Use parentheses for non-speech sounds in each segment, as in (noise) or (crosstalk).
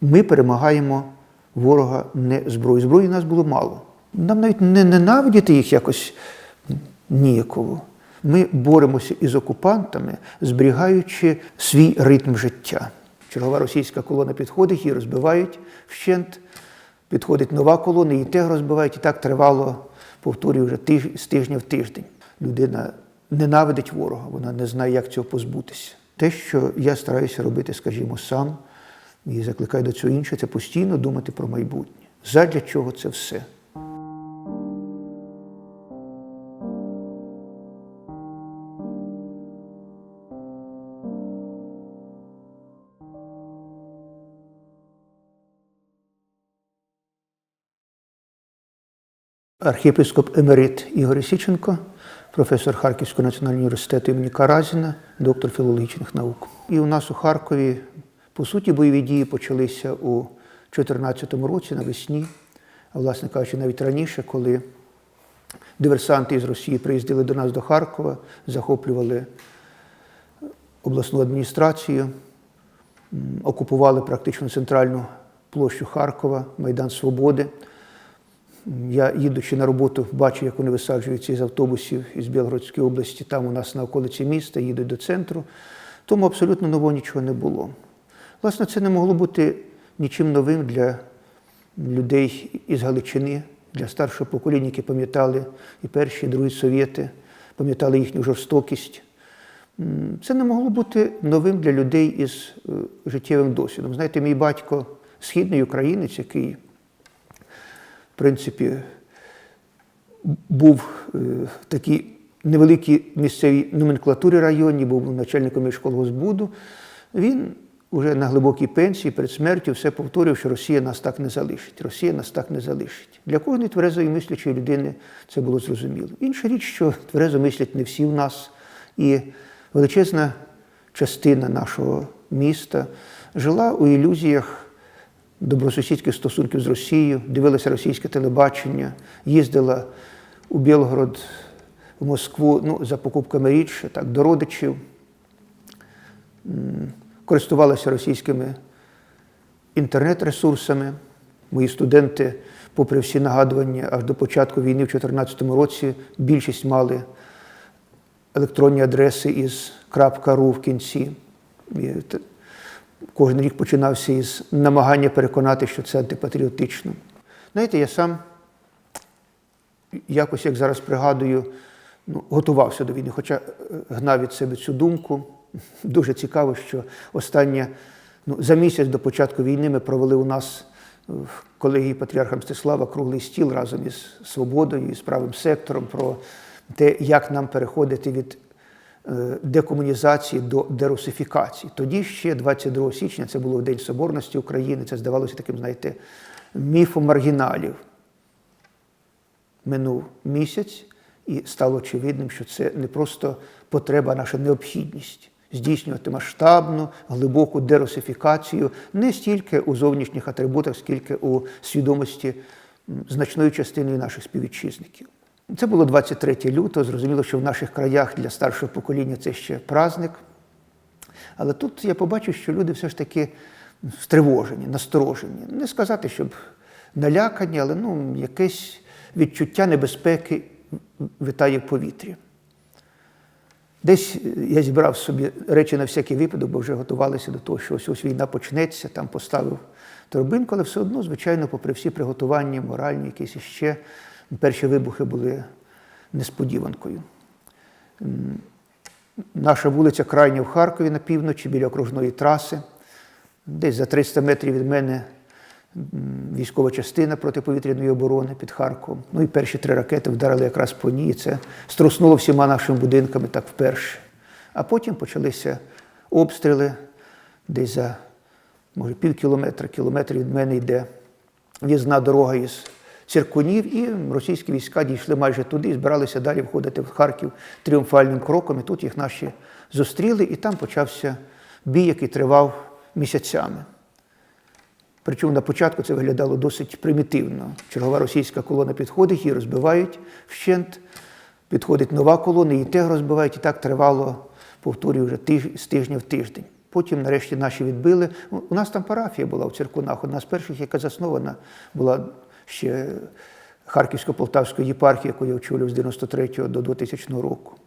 ми перемагаємо ворога не зброєю. Зброї нас було мало. Нам навіть не ненавидіти їх якось ніяково. Ми боремося із окупантами, зберігаючи свій ритм життя. Чергова російська колона підходить, її розбивають вщент, підходить нова колона, її теж розбивають, і так тривало, повторюю, вже тиж, з тижня в тиждень. Людина ненавидить ворога, вона не знає, як цього позбутися. Те, що я стараюся робити, скажімо, сам, і закликаю до цього інше, це постійно думати про майбутнє. Задля чого це все? Архієпископ Емерит Ігор Січенко, професор Харківського національного університету імені Каразіна, доктор філологічних наук. І у нас у Харкові, по суті, бойові дії почалися у 2014 році навесні, а власне кажучи, навіть раніше, коли диверсанти із Росії приїздили до нас до Харкова, захоплювали обласну адміністрацію, окупували практично центральну площу Харкова, Майдан Свободи. Я, їдучи на роботу, бачу, як вони висаджуються із автобусів із Білгородської області, там у нас на околиці міста, їдуть до центру. Тому абсолютно нового нічого не було. Власне, це не могло бути нічим новим для людей із Галичини, для старшого покоління, які пам'ятали і перші, і другі совєти, пам'ятали їхню жорстокість. Це не могло бути новим для людей із е, життєвим досвідом. Знаєте, мій батько східний українець, який в принципі, був е, в такій невеликій місцевій номенклатурі районній, був начальником міжколгосбуду. Він уже на глибокій пенсії перед смертю все повторював, що Росія нас так не залишить. Росія нас так не залишить. Для кожної тверезої мислячої людини це було зрозуміло. Інша річ, що тверезо мислять не всі в нас, і величезна частина нашого міста жила у ілюзіях добросусідських стосунків з Росією, дивилася російське телебачення, їздила у Білгород, в Москву ну, за покупками рідше, так, до родичів, користувалася російськими інтернет-ресурсами. Мої студенти, попри всі нагадування, аж до початку війни в 2014 році більшість мали електронні адреси із .ру в кінці. І Кожен рік починався із намагання переконати, що це антипатріотично. Знаєте, я сам якось, як зараз пригадую, ну, готувався до війни, хоча е, гнав від себе цю думку. Дуже цікаво, що останнє, ну, за місяць до початку війни ми провели у нас в колегії Патріарха Мстислава круглий стіл разом із Свободою, і з правим сектором про те, як нам переходити від е, декомунізації до дерусифікації. Тоді ще 22 січня, це було День Соборності України, це здавалося таким, знаєте, міфом маргіналів. Минув місяць, і стало очевидним, що це не просто потреба, а наша необхідність здійснювати масштабну, глибоку дерусифікацію не стільки у зовнішніх атрибутах, скільки у свідомості значної частини наших співвітчизників. Це було 23 лютого. Зрозуміло, що в наших краях для старшого покоління це ще праздник. Але тут я побачив, що люди все ж таки стривожені, насторожені. Не сказати, щоб налякані, але ну, якесь відчуття небезпеки витає в повітрі. Десь я зібрав собі речі на всякий випадок, бо вже готувалися до того, що ось ось війна почнеться, там поставив торбинку, але все одно, звичайно, попри всі приготування, моральні, якісь іще, перші вибухи були несподіванкою. Наша вулиця крайня в Харкові на півночі, біля окружної траси. Десь за 300 метрів від мене військова частина протиповітряної оборони під Харковом. Ну і перші три ракети вдарили якраз по ній. і Це струснуло всіма нашими будинками так вперше. А потім почалися обстріли десь за, може, пів кілометра, кілометр від мене йде в'їзна дорога із Циркунів, і російські війська дійшли майже туди і збиралися далі входити в Харків тріумфальним кроком. І тут їх наші зустріли, і там почався бій, який тривав місяцями. Причому на початку це виглядало досить примітивно. Чергова російська колона підходить, її розбивають вщент, підходить нова колона, її теж розбивають, і так тривало, повторюю, вже тиж, з тижня в тиждень. Потім, нарешті, наші відбили. У нас там парафія була в Циркунах, одна з перших, яка заснована була ще Харківсько-Полтавської єпархії, яку я очолював з 93 до 2000 року.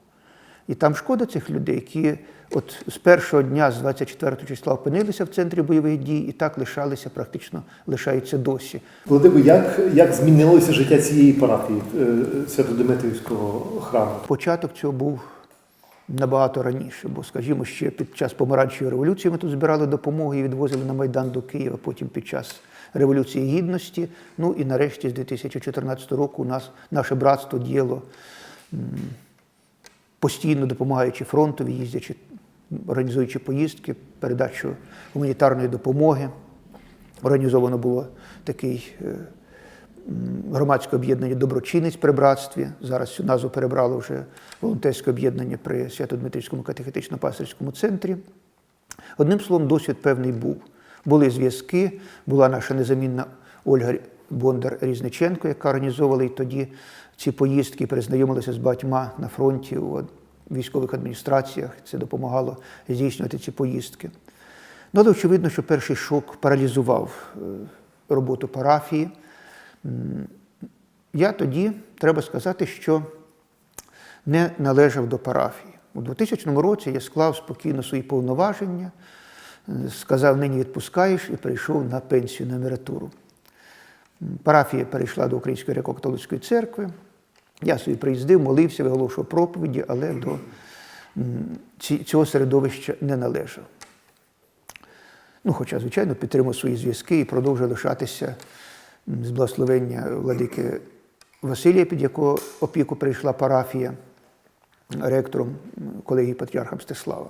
І там шкода цих людей, які от з першого дня, з 24 числа, опинилися в центрі бойових дій і так лишалися, практично лишаються досі. Володимир, як, як змінилося життя цієї парафії е, Свято-Димитрівського храму? Початок цього був набагато раніше, бо, скажімо, ще під час помаранчевої революції ми тут збирали допомогу і відвозили на Майдан до Києва, потім під час Революції Гідності. Ну і нарешті з 2014 року у нас наше братство діяло постійно допомагаючи фронтові, їздячи, організуючи поїздки, передачу гуманітарної допомоги. Організовано було такий е, громадське об'єднання Доброчинець при братстві. Зараз цю назву перебрало вже волонтерське об'єднання при Свято-Дмитрівському катехетично-пастирському центрі. Одним словом, досвід певний був. Були зв'язки, була наша незамінна Ольга Бондар Різниченко, яка організовувала і тоді ці поїздки, перезнайомилася з багатьма на фронті у військових адміністраціях. Це допомагало здійснювати ці поїздки. Ну, але очевидно, що перший шок паралізував е, роботу парафії. Я тоді, треба сказати, що не належав до парафії. У 2000 році я склав спокійно свої повноваження, е, сказав, нині відпускаєш і перейшов на пенсію на емературу. М, Парафія перейшла до Української греко-католицької церкви. Я собі приїздив, молився, виголошував проповіді, але до цього середовища не належав. Ну, хоча, звичайно, підтримав свої зв'язки і продовжує лишатися з благословення владики Василія, під якого опіку прийшла парафія ректором колегії патріарха Мстислава.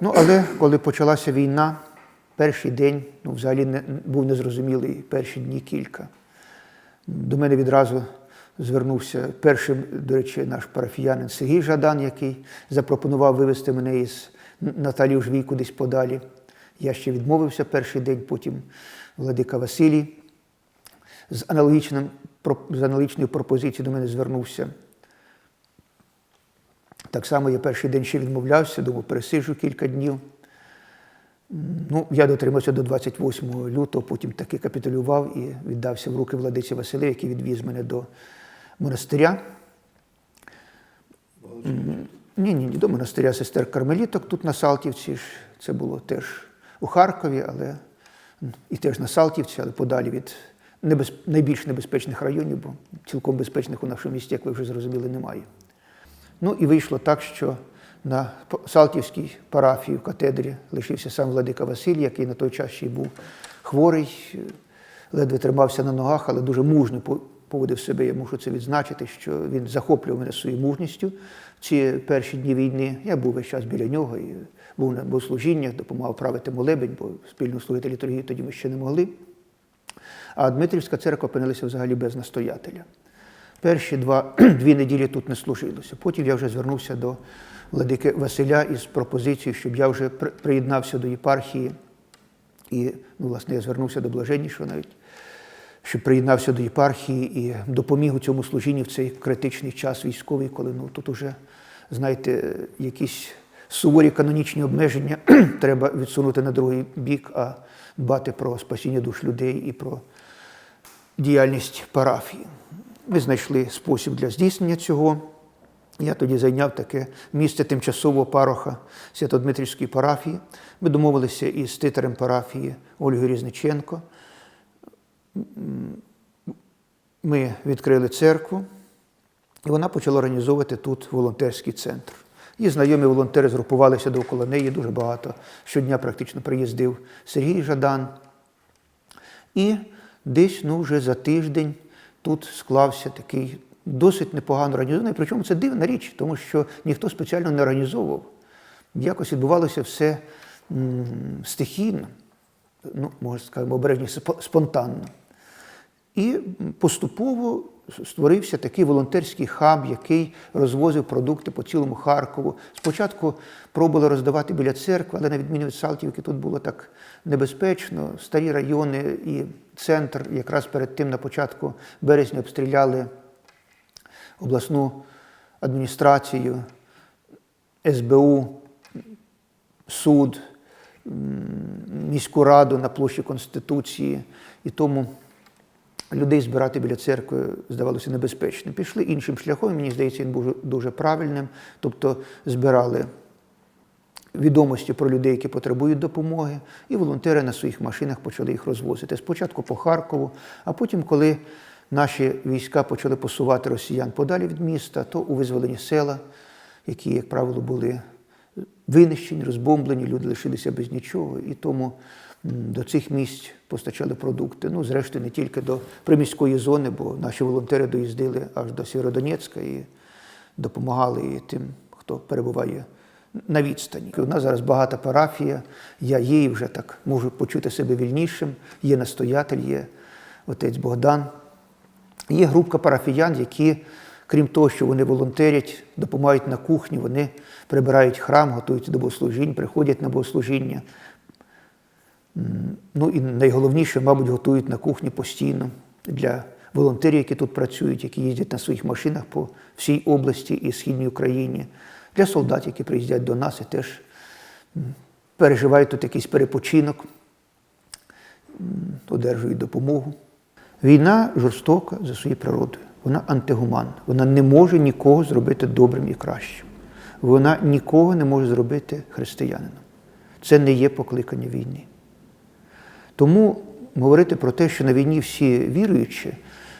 Ну, але коли почалася війна, перший день ну, взагалі не, був незрозумілий, перші дні кілька. До мене відразу звернувся першим, до речі, наш парафіянин Сергій Жадан, який запропонував вивезти мене із Наталії Жвій кудись подалі. Я ще відмовився перший день, потім владика Василій з, аналогічним, з аналогічною пропозицією до мене звернувся. Так само я перший день ще відмовлявся, думав, пересиджу кілька днів. Ну, я дотримався до 28 лютого, потім таки капітулював і віддався в руки владиці Василю, який відвіз мене до монастиря. Ні, ні, ні, до монастиря сестер Кармеліток тут на Салтівці. Це було теж у Харкові, але і теж на Салтівці, але подалі від небез... найбільш небезпечних районів, бо цілком безпечних у нашому місті, як ви вже зрозуміли, немає. Ну і вийшло так, що на Салтівській парафії в катедрі лишився сам владика Василь, який на той час ще й був хворий, е, ледве тримався на ногах, але дуже мужньо поводив себе. Я мушу це відзначити, що він захоплював мене своєю мужністю ці перші дні війни. Я був весь час біля нього і був на богослужіннях, допомагав правити молебень, бо спільно служити літургію тоді ми ще не могли. А Дмитрівська церква опинилася взагалі без настоятеля. Перші два, (clears throat) дві неділі тут не служилося. Потім я вже звернувся до владики Василя із пропозицією, щоб я вже приєднався до єпархії. І, ну, власне, я звернувся до блаженнішого навіть, щоб приєднався до єпархії і допоміг у цьому служінні в цей критичний час військовий, коли ну, тут уже, знаєте, якісь суворі канонічні обмеження (clears throat) треба відсунути на другий бік, а дбати про спасіння душ людей і про діяльність парафії. Ми знайшли спосіб для здійснення цього. Я тоді зайняв таке місце тимчасового пароха Свято-Дмитрівської парафії. Ми домовилися із титарем парафії Ольгою Різниченко. Ми відкрили церкву, і вона почала організовувати тут волонтерський центр. Її знайомі волонтери згрупувалися довкола неї дуже багато. Щодня практично приїздив Сергій Жадан. І десь ну, вже за тиждень тут склався такий досить непогано організований. Причому це дивна річ, тому що ніхто спеціально не організовував. Якось відбувалося все стихійно, ну, можна сказати, обережніше, спонтанно. І поступово створився такий волонтерський хаб, який розвозив продукти по цілому Харкову. Спочатку пробували роздавати біля церкви, але на відміну від Салтівки тут було так небезпечно. Старі райони і центр якраз перед тим на початку березня обстріляли обласну адміністрацію, СБУ суд, міську раду на площі Конституції. І тому людей збирати біля церкви здавалося небезпечним. Пішли іншим шляхом, мені здається, він був дуже правильним. Тобто збирали відомості про людей, які потребують допомоги, і волонтери на своїх машинах почали їх розвозити. Спочатку по Харкову, а потім, коли наші війська почали посувати росіян подалі від міста, то у визволені села, які, як правило, були винищені, розбомблені, люди лишилися без нічого. І тому до цих місць постачали продукти. Ну, зрештою, не тільки до приміської зони, бо наші волонтери доїздили аж до Сєвєродонецька і допомагали і тим, хто перебуває на відстані. У нас зараз багата парафія, я і вже так можу почути себе вільнішим. Є настоятель, є отець Богдан. Є групка парафіян, які, крім того, що вони волонтерять, допомагають на кухні, вони прибирають храм, готуються до богослужінь, приходять на богослужіння. Ну і найголовніше, мабуть, готують на кухні постійно для волонтерів, які тут працюють, які їздять на своїх машинах по всій області і східній Україні, для солдат, які приїздять до нас і теж переживають тут якийсь перепочинок, одержують допомогу. Війна жорстока за своєю природою. Вона антигуманна. Вона не може нікого зробити добрим і кращим. Вона нікого не може зробити християнином. Це не є покликання війни. Тому говорити про те, що на війні всі віруючі,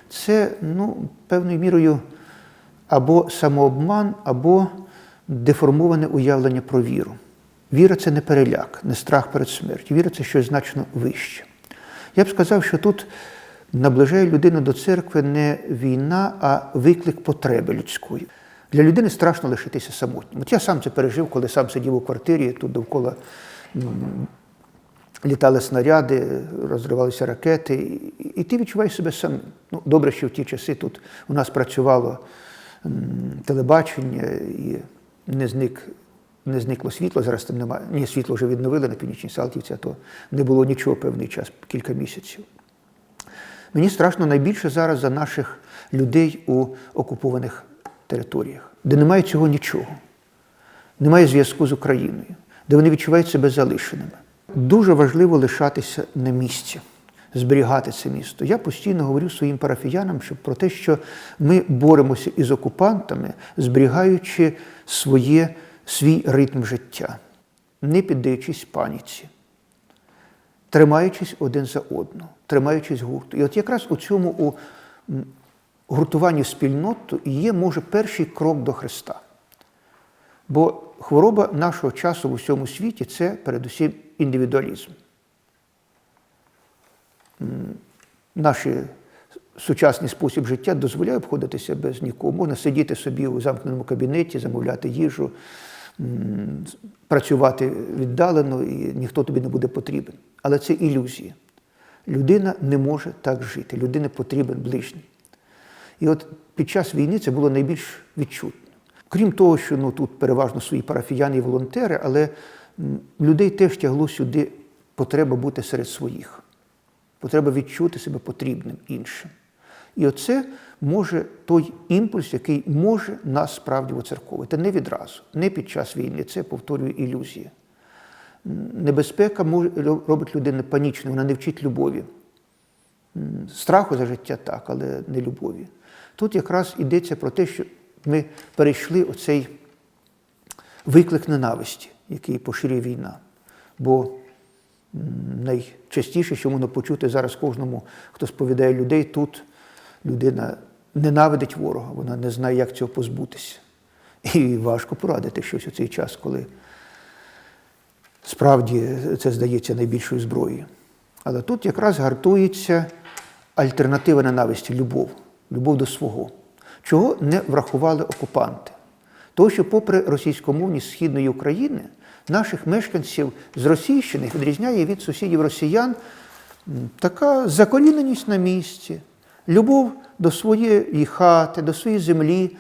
це ну, певною мірою або самообман, або деформоване уявлення про віру. Віра це не переляк, не страх перед смертю. Віра це щось значно вище. Я б сказав, що тут наближає людину до церкви не війна, а виклик потреби людської. Для людини страшно лишитися самотнім. От я сам це пережив, коли сам сидів у квартирі, тут довкола літали снаряди, розривалися ракети, і- і ти відчуваєш себе сам. Ну, добре, що в ті часи тут у нас працювало телебачення і не зник. Не зникло світло, зараз там немає. Ні, світло вже відновили на північній Салтівці, а то не було нічого певний час, кілька місяців. Мені страшно найбільше зараз за наших людей у окупованих територіях, де немає цього нічого, немає зв'язку з Україною, де вони відчувають себе залишеними. Дуже важливо лишатися на місці, зберігати це місто. Я постійно говорю своїм парафіянам що про те, що ми боремося із окупантами, зберігаючи своє, свій ритм життя, не піддаючись паніці тримаючись один за одного, тримаючись гурту. І от якраз у цьому у гуртуванні спільноту є, може, перший крок до Христа. Бо хвороба нашого часу в усьому світі це передусім індивідуалізм. Наш сучасний спосіб життя дозволяє обходитися без нікого. Можна сидіти собі у замкненому кабінеті, замовляти їжу, працювати віддалено, і ніхто тобі не буде потрібен. Але це ілюзія. Людина не може так жити. Людині потрібен ближній. І от під час війни це було найбільш відчутно. Крім того, що ну, тут переважно свої парафіяни і волонтери, але людей теж тягло сюди потреба бути серед своїх, потреба відчути себе потрібним іншим. І оце може той імпульс, який може нас справді оцерковити. Не відразу, не під час війни. Це повторюю ілюзія. Небезпека робить людину панічною, вона не вчить любові. Страху за життя так, але не любові. Тут якраз йдеться про те, що ми перейшли оцей виклик ненависті, який поширює війна. Бо найчастіше, що можна почути зараз кожному, хто сповідає людей, тут людина ненавидить ворога, вона не знає, як цього позбутися. І важко порадити щось у цей час, коли справді це здається найбільшою зброєю. Але тут якраз гартується альтернатива ненависті любов, любов до свого, чого не врахували окупанти. Того, що, попри російськомовність східної України, наших мешканців з Російщини відрізняє від сусідів росіян така закоріненість на місці, любов до своєї хати, до своєї землі.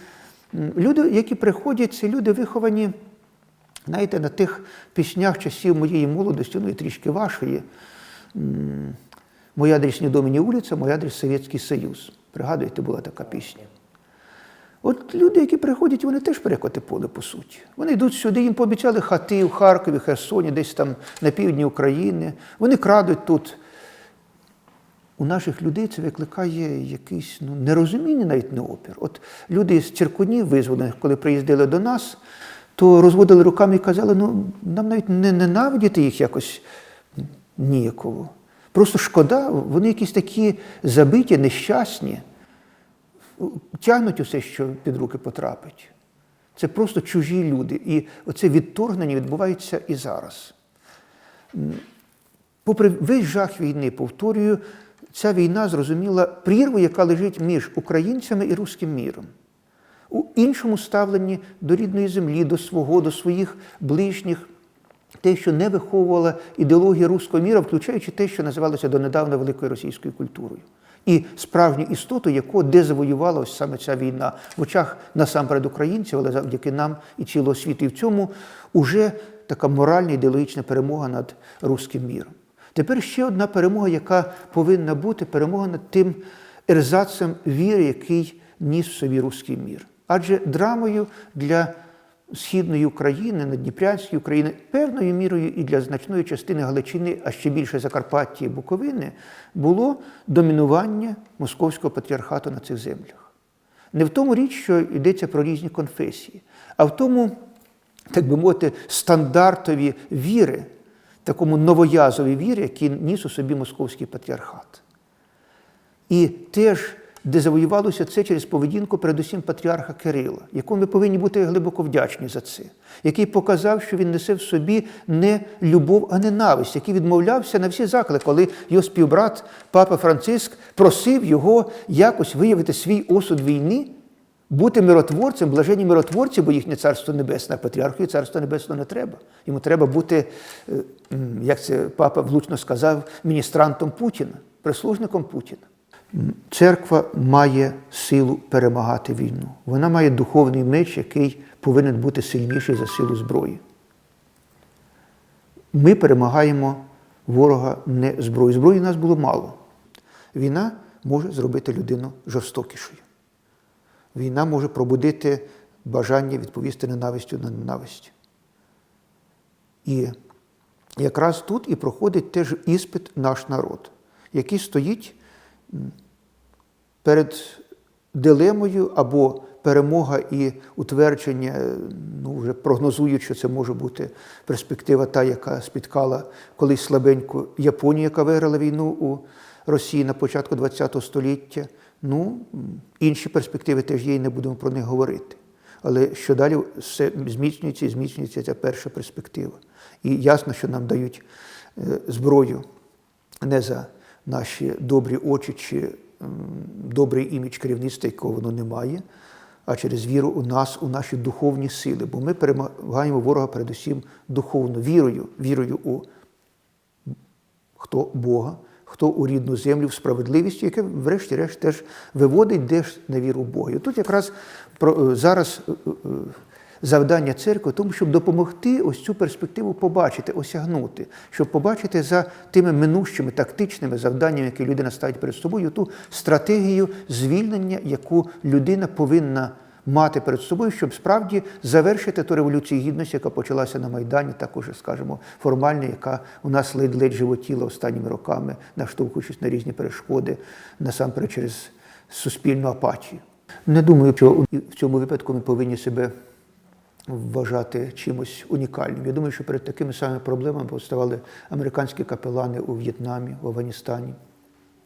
Люди, які приходять, це люди виховані, знаєте, на тих піснях часів моєї молодості, ну і трішки вашої. Моя адрес не доміні вулиця, моя адрес Совєтський Союз. Пригадуєте, була така пісня. От люди, які приходять, вони теж перекоти поле, по суті. Вони йдуть сюди, їм пообіцяли хати в Харкові, Херсоні, десь там на півдні України. Вони крадуть тут. У наших людей це викликає якийсь ну, нерозуміння, навіть не опір. От люди з циркунів визволених, коли приїздили до нас, то розводили руками і казали, ну нам навіть не ненавидіти їх якось ніяково. Просто шкода, вони якісь такі забиті, нещасні, тягнуть усе, що під руки потрапить. Це просто чужі люди. І оце відторгнення відбувається і зараз. Попри весь жах війни, повторюю, ця війна зрозуміла прірву, яка лежить між українцями і руським міром. У іншому ставленні до рідної землі, до свого, до своїх ближніх, те, що не виховувала ідеологія руського міра, включаючи те, що називалося донедавна великою російською культурою. І справжню істоту, яку дезавоювала ось саме ця війна в очах насамперед українців, але завдяки нам і цілого світу. І в цьому уже така моральна ідеологічна перемога над руським міром. Тепер ще одна перемога, яка повинна бути перемога над тим ерзацем віри, який ніс в собі руський мір. Адже драмою для східної України, Надніпрянської України, певною мірою і для значної частини Галичини, а ще більше Закарпаття і Буковини, було домінування московського патріархату на цих землях. Не в тому річ, що йдеться про різні конфесії, а в тому, так би мовити, стандартові віри, такому новоязові вірі, які ніс у собі московський патріархат. І теж де завоювалося це через поведінку, передусім патріарха Кирила, якому ми повинні бути глибоко вдячні за це, який показав, що він несе в собі не любов, а ненависть, який відмовлявся на всі заклики, коли його співбрат Папа Франциск просив його якось виявити свій осуд війни, бути миротворцем, блаженні миротворці, бо їхнє царство небесне, а патріарху царство небесного не треба. Йому треба бути, е, як це папа влучно сказав, міністрантом Путіна, прислужником Путіна. Церква має силу перемагати війну. Вона має духовний меч, який повинен бути сильніший за силу зброї. Ми перемагаємо ворога не зброєю. Зброї нас було мало. Війна може зробити людину жорстокішою. Війна може пробудити бажання відповісти ненавистю на ненависть. І якраз тут і проходить теж іспит наш народ, який стоїть перед дилемою або перемога і утвердження, ну вже прогнозують, що це може бути перспектива, та, яка спіткала колись слабеньку Японію, яка виграла війну у Росії на початку ХХ століття. Ну, інші перспективи теж є, і не будемо про них говорити. Але що далі все зміцнюється і зміцнюється ця перша перспектива. І ясно, що нам дають е, зброю не за наші добрі очі чи добрий імідж керівництва, якого воно не має, а через віру у нас, у наші духовні сили. Бо ми перемагаємо ворога передусім духовно, вірою, вірою у хто Бога, хто у рідну землю, в справедливість, яке, врешті-решт, теж виводить теж на віру Бога. І тут якраз е, зараз е, е, завдання церкви, тому, щоб допомогти ось цю перспективу побачити, осягнути, щоб побачити за тими минущими тактичними завданнями, які людина ставить перед собою, ту стратегію звільнення, яку людина повинна мати перед собою, щоб справді завершити ту революцію гідності, яка почалася на Майдані, також, скажімо, формально, яка у нас ледь-ледь животіла останніми роками, наштовхуючись на різні перешкоди, насамперед через суспільну апатію. Не думаю, що в цьому випадку ми повинні себе вважати чимось унікальним. Я думаю, що перед такими самими проблемами поставали американські капелани у В'єтнамі, в Афганістані.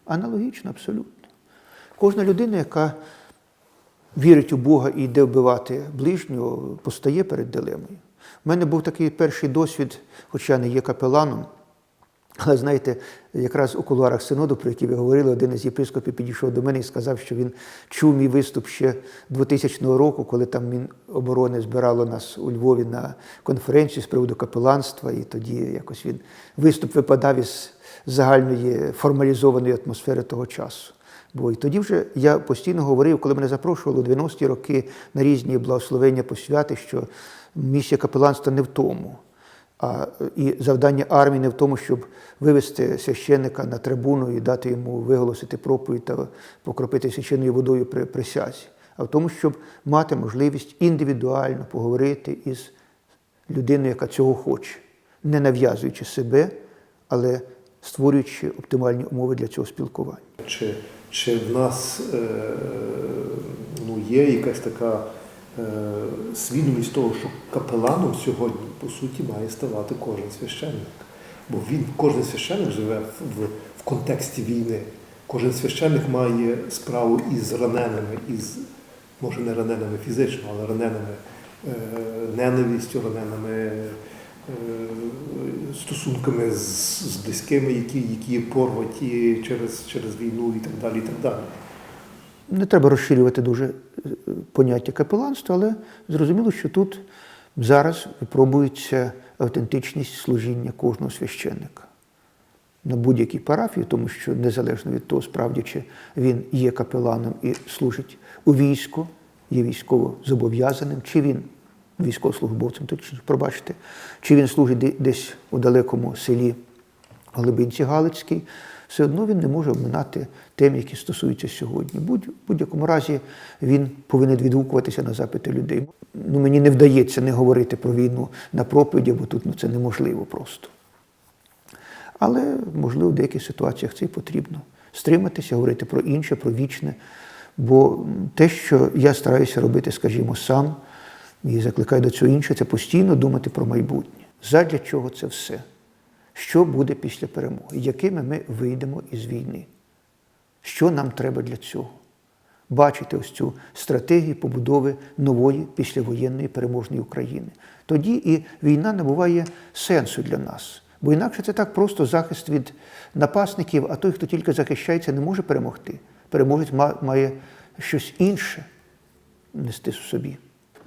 Аналогічно, абсолютно. Кожна людина, яка вірить у Бога і йде вбивати ближнього, постає перед дилемою. У мене був такий перший досвід, хоча я не є капеланом. Але знаєте, якраз у кулуарах синоду, про який ви говорили, один із єпископів підійшов до мене і сказав, що він чув мій виступ ще 2000 року, коли там Міноборони збирало нас у Львові на конференцію з приводу капеланства, і тоді якось він виступ випадав із загальної формалізованої атмосфери того часу. Бо і тоді вже я постійно говорив, коли мене запрошували у 90-ті роки на різні благословення посвяти, що місія капеланства не в тому. А і завдання армії не в тому, щоб вивести священника на трибуну і дати йому виголосити проповідь та покропити священною водою при присязі. А в тому, щоб мати можливість індивідуально поговорити із людиною, яка цього хоче, не нав'язуючи себе, але створюючи оптимальні умови для цього спілкування. Чи, чи в нас е, ну, є якась така свідомість того, що капеланом сьогодні, по суті, має ставати кожен священник? Бо він, кожен священник живе в, в контексті війни. Кожен священник має справу із раненими, із, може не раненими фізично, але раненими е, ненавистю, раненими е, стосунками з, з близькими, які, які порваті через, через війну і так далі. І так далі. Не треба розширювати дуже е, поняття капеланства, але зрозуміло, що тут зараз випробується автентичність служіння кожного священника. На будь-якій парафії, тому що незалежно від того, справді чи він є капеланом і служить у війську, є військово зобов'язаним, чи він військовослужбовцем, точніше, пробачте, чи він служить десь у далекому селі Глибинці Галицькій, все одно він не може обминати тем, які стосуються сьогодні. Будь, будь-якому разі він повинен відгукуватися на запити людей. Ну, мені не вдається не говорити про війну на проповіді, бо тут ну, це неможливо просто. Але, можливо, в деяких ситуаціях це і потрібно. Стриматися, говорити про інше, про вічне. Бо те, що я стараюся робити, скажімо, сам, і закликаю до цього інше, це постійно думати про майбутнє. Задля чого це все? Що буде після перемоги? Якими ми вийдемо із війни? Що нам треба для цього? Бачити ось цю стратегію побудови нової післявоєнної переможної України. Тоді і війна набуває сенсу для нас. Бо інакше це так просто захист від напасників, а той, хто тільки захищається, не може перемогти. Переможець має щось інше нести в собі.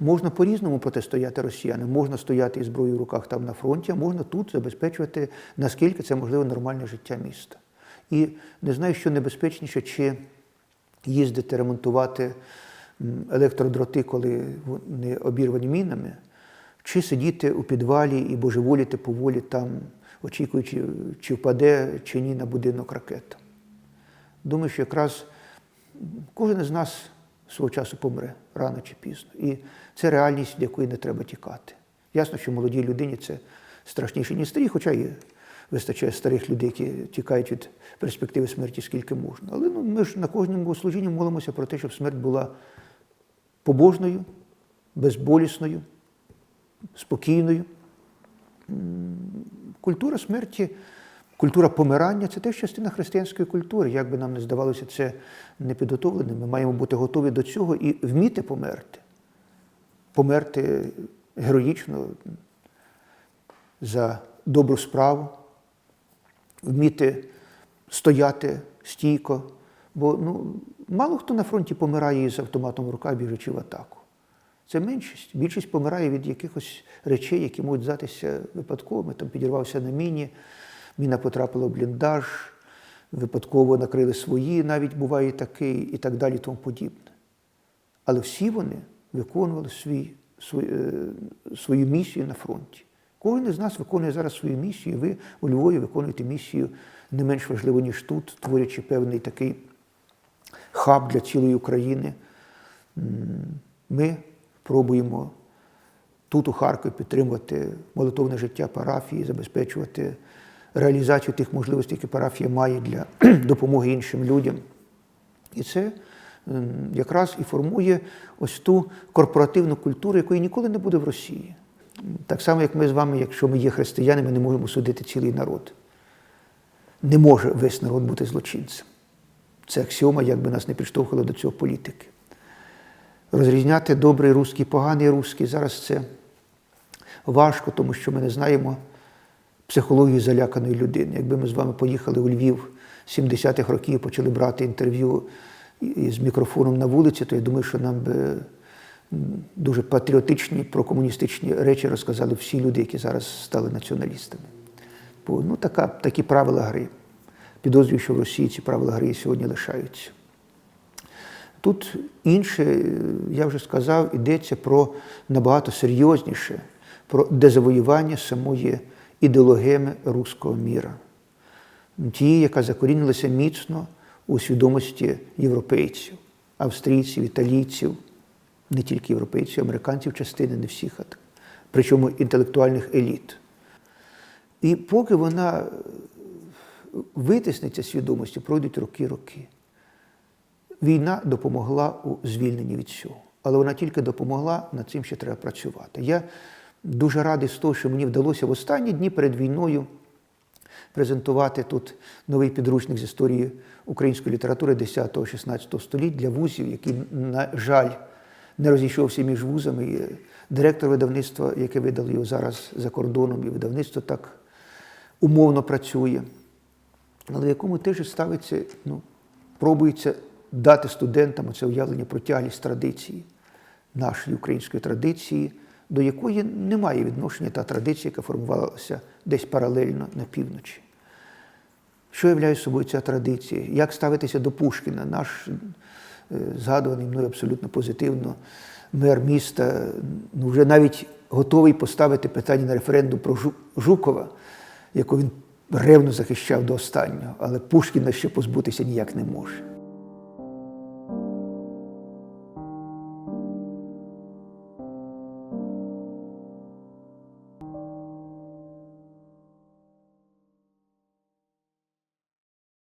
Можна по-різному протистояти росіянам, можна стояти із зброєю в руках там на фронті, а можна тут забезпечувати, наскільки це можливо, нормальне життя міста. І не знаю, що небезпечніше, чи їздити ремонтувати електродроти, коли вони обірвані мінами, чи сидіти у підвалі і божеволіти поволі там, очікуючи, чи впаде чи ні на будинок ракета. Думаю, що якраз кожен із нас свого часу помре рано чи пізно. І це реальність, від якої не треба тікати. Ясно, що молодій людині це страшніше, ніж старі, хоча і вистачає старих людей, які тікають від перспективи смерті скільки можна. Але ну, ми ж на кожному служінні молимося про те, щоб смерть була побожною, безболісною, спокійною. Культура смерті, культура помирання це теж частина християнської культури. Як би нам не здавалося це непідготовленим, ми маємо бути готові до цього і вміти померти. Померти героїчно за добру справу, вміти стояти стійко. Бо ну, мало хто на фронті помирає із автоматом в руках, біжучи в атаку. Це меншість. Більшість помирає від якихось речей, які можуть здатися випадковими. Там підірвався на міні, міна потрапила в бліндаж, випадково накрили свої, навіть буває такий, і так далі, і тому подібне. Але всі вони виконували свій, свою, е, свою місію на фронті. Кожен із нас виконує зараз свою місію. Ви у Львові виконуєте місію не менш важливу, ніж тут, творячи певний такий хаб для цілої України. Ми пробуємо тут, у Харкові, підтримувати молитовне життя парафії, забезпечувати реалізацію тих можливостей, які парафія має для (clears throat) допомоги іншим людям. І це якраз і формує ось ту корпоративну культуру, якої ніколи не буде в Росії. Так само, як ми з вами, якщо ми є християнами, не можемо судити цілий народ. Не може весь народ бути злочинцем. Це аксіома, як би нас не підштовхували до цього політики. Розрізняти добрий русський, поганий русський зараз це важко, тому що ми не знаємо психологію заляканої людини. Якби ми з вами поїхали у Львів 70-х років і почали брати інтерв'ю з мікрофоном на вулиці, то я думаю, що нам би дуже патріотичні прокомуністичні речі розказали всі люди, які зараз стали націоналістами. Бо ну, така, такі правила гри. Підозрюю, що в Росії ці правила гри сьогодні лишаються. Тут інше, е, я вже сказав, йдеться про набагато серйозніше, про дезавоювання самої ідеологеми руського міра, тієї, яка закорінилася міцно у свідомості європейців. австрійців, італійців, не тільки європейців, американців, частини не всіх, причому інтелектуальних еліт. І поки вона витиснеться свідомості, пройдуть роки-роки. Війна допомогла у звільненні від цього. Але вона тільки допомогла, над цим ще треба працювати. Я дуже радий з того, що мені вдалося в останні дні перед війною презентувати тут новий підручник з історії української літератури 10-16 століть для вузів, який, на жаль, не розійшовся між вузами. І директор видавництва, яке видало його зараз за кордоном, і видавництво так умовно працює, але в якому теж ставиться, ну, пробується дати студентам це уявлення про тяглість традиції, нашої української традиції, до якої немає відношення та традиція, яка формувалася десь паралельно на півночі. Що являє собою ця традиція? Як ставитися до Пушкіна, наш е, згадуваний мною абсолютно позитивно мер міста, ну, вже навіть готовий поставити питання на референдум про Жукова, якого він ревно захищав до останнього, але Пушкіна ще позбутися ніяк не може.